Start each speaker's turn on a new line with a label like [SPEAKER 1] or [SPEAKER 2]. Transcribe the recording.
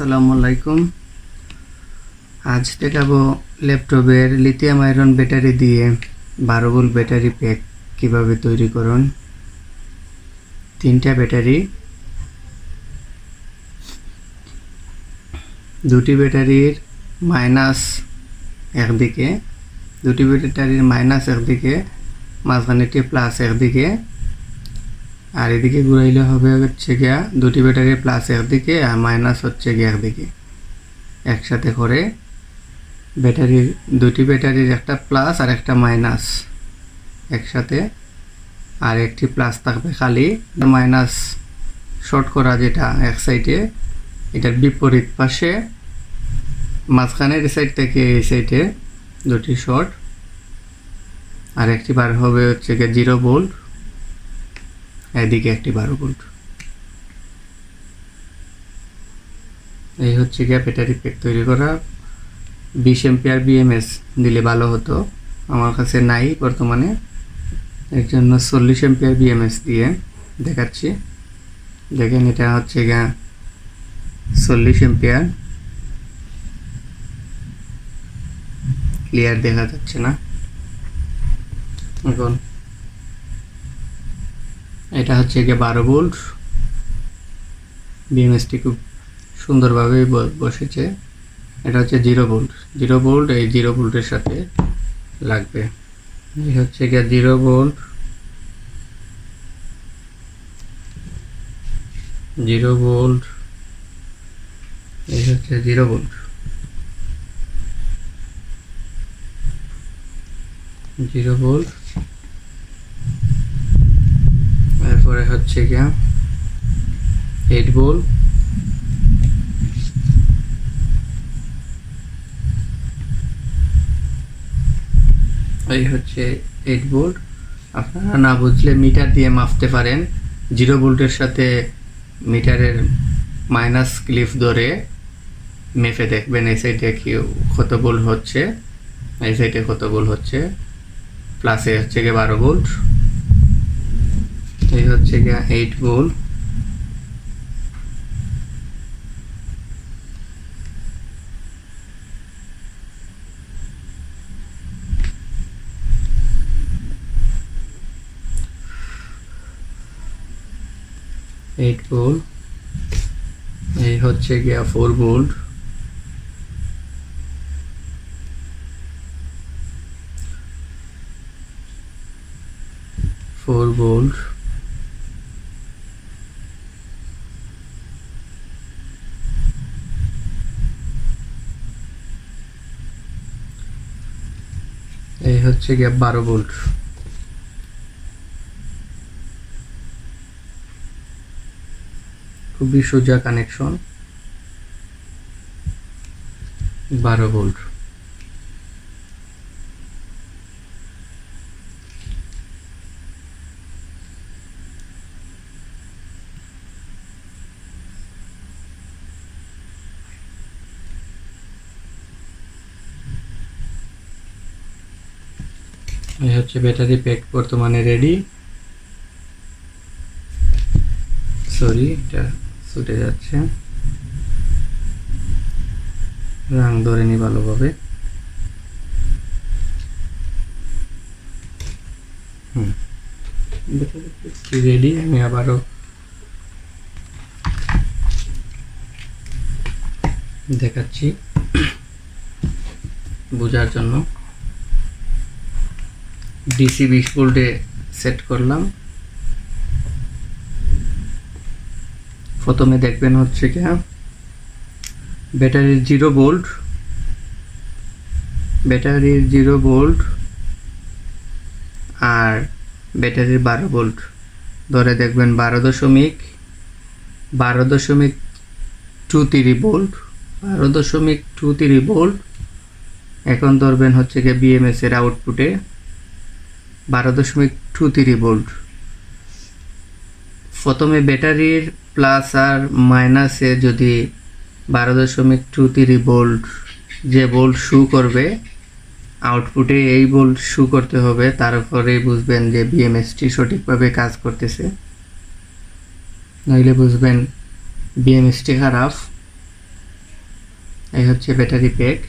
[SPEAKER 1] আসসালামু আলাইকুম। আজ দেখাবো ল্যাপটপের লিথিয়াম আয়রন ব্যাটারি দিয়ে বারো ভোল্ট ব্যাটারি প্যাক কীভাবে তৈরি করুন। তিনটা ব্যাটারি, দুটি ব্যাটারির মাইনাস একদিকে, দুটি ব্যাটারির মাইনাস একদিকে মাঝখানেটি প্লাস একদিকে আর এদিকে ঘুরাইলে হবে হচ্ছে গিয়া দুটি ব্যাটারি প্লাস একদিকে আর মাইনাস হচ্ছে গিয়া একদিকে একসাথে করে ব্যাটারির দুটি ব্যাটারির একটা প্লাস আর একটা মাইনাস একসাথে আর একটি প্লাস থাকবে খালি মাইনাস শর্ট করা যেটা এক সাইডে এটার বিপরীত পাশে মাঝখানের সাইড থেকে এই সাইডে দুটি শর্ট আর একটি বার হবে হচ্ছে গিয়ে জিরো ভোল্ট এদিকে একটি বারো ভোল্ট। এই হচ্ছে গিয়ে ব্যাটারি প্যাক তৈরি করা। বিশ এম্পিয়ার বিএমএস দিলে ভালো হতো। আমার কাছে নাই বর্তমানে। এর জন্য চল্লিশ এম্পিয়ার বিএমএস দিয়ে দেখাচ্ছি। দেখেন এটা হচ্ছে গিয়া চল্লিশ এম্পিয়ার। ক্লিয়ার দেখা যাচ্ছে না। এখন এটা হচ্ছে গিয়ে বারো ভোল্ট। বিএমএসটি খুব সুন্দরভাবে ব- বসেছে। এটা হচ্ছে জিরো ভোল্ট। জিরো ভোল্ট এই জিরো ভোল্টের সাথে লাগবে। এই হচ্ছে গিয়ে জিরো ভোল্ট। Zero volt. এই হচ্ছে জিরো ভোল্ট। Zero volt. তারপরে হচ্ছে গিয়া এইট বল এই হচ্ছে এইট বোল্ট আপনারা না বুঝলে মিটার দিয়ে মাপতে পারেন। জিরো ভোল্টের সাথে মিটারের মাইনাস ক্লিফ ধরে মেপে দেখবেন এই সাইডে কি কত ভোল্ট হচ্ছে। এই সাইডে কত ভোল্ট হচ্ছে। প্লাসে হচ্ছে গিয়ে বারো ভোল্ট এই হচ্ছে গিয়া এইট বোল এইট বোল এই হচ্ছে গিয়া ফোর বোল্ট ফোর বোল্ট এই হচ্ছে গিয়ে বারো ভোল্ট খুবই সোজা কানেকশন বারো ভোল্ট এই হচ্ছে ব্যাটারি প্যাক বর্তমানে রেডি সরি এটা ছুটে যাচ্ছে। রাং ধরে নি ভালোভাবে। হুম। রেডি আমি আবারও দেখাচ্ছি। বোঝার জন্য। ডিসি বিশ ভোল্টে সেট করলাম। প্রথমে দেখবেন হচ্ছে কি ব্যাটারির জিরো ভোল্ট ব্যাটারির জিরো ভোল্ট আর ব্যাটারির বারো ভোল্ট ধরে দেখবেন বারো দশমিক বারো দশমিক টু থ্রি ভোল্ট বারো দশমিক টু থ্রি ভোল্ট এখন ধরবেন হচ্ছে গিয়ে বিএমএস এর আউটপুটে বারো দশমিক টু থ্রি ভোল্ট প্রথমে ব্যাটারির প্লাস আর মাইনাসে যদি বারো দশমিক টু থ্রি ভোল্ট যে ভোল্ট শু করবে আউটপুটে এই ভোল্ট শু করতে হবে তারপরেই বুঝবেন যে বিএমএসটি সঠিকভাবে কাজ করতেছে। নইলে বুঝবেন বিএমএসটি খারাপ। এই হচ্ছে ব্যাটারি প্যাক